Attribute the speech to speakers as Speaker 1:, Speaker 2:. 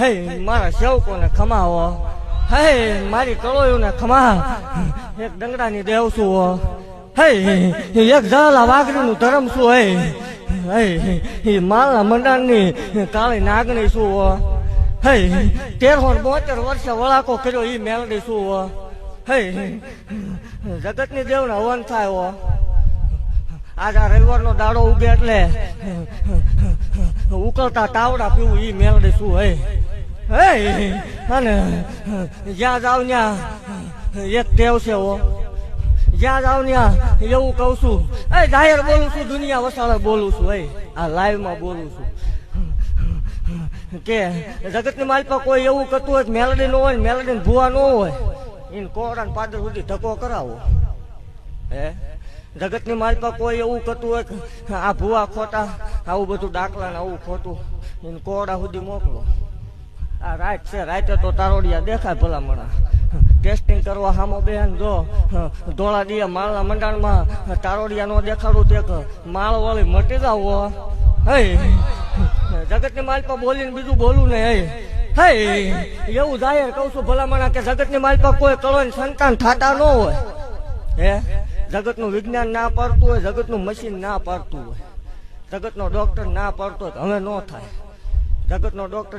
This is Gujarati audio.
Speaker 1: હે, મારા સેવકોને ખમાવો. હે, મારી કળોયુને ખમા. એક ડંગડાની દેવ છું હો. એક ઝાલા વાઘરીનું ધરમ છું હે. હે માલા મંડાણની કાળી નાગણી શું હો. તેરસો બોતેર વર્ષે વળાકો કર્યો એ મેલડી શું હો. જગતની દેવને હવન થાય આજ આ રવિવારનો દાડો ઉગે એટલે ઉકળતા તાવડા પીવું ઈ મેલડે શું હે હે, અને જ્યાં જાવ ત્યાં એક ટેવ છે ઓ જ્યાં જાવ ત્યાં એવું કહું છું, એ જાહેર બોલું છું, દુનિયા વસાળે બોલું છું એ આ લાઈવમાં બોલું છું. કે જગતની માલપા કોઈ એવું કરતું હોય મેલડી નો હોય મેલડી ભૂવા નો હોય એને કોરા પાદર સુધી ધક્કો કરાવો. હે? જગતની માલપા કોઈ એવું કરતું હોય આ ભૂવા ખોટા આવું બધું ડાકલા ને આવું ખોટું એને કોડા સુધી મોકલો. આ રાત છે, રાતે તો તારોડિયા દેખાય ભલામણા. ટેસ્ટિંગ કરવા હામો બેન જો, ધોળા દિયા માળના મંડાણમાં તારોડિયા નો દેખાડું તે માળ વાળી મટી જાવ હે. જગતની માલપા બોલીને બીજું બોલું ને હે હે એવું જાહેર કહું છું ભલામણા કે જગતની માલપા કોઈ કળો સંતાન થતા ન હોય. હે? જગતનું વિજ્ઞાન ના પાડતું હોય, જગતનું મશીન ના પાડતું હોય. જગતનો ડોક્ટર ના પાડતો હવે ન થાય. જગતનો ડોક્ટર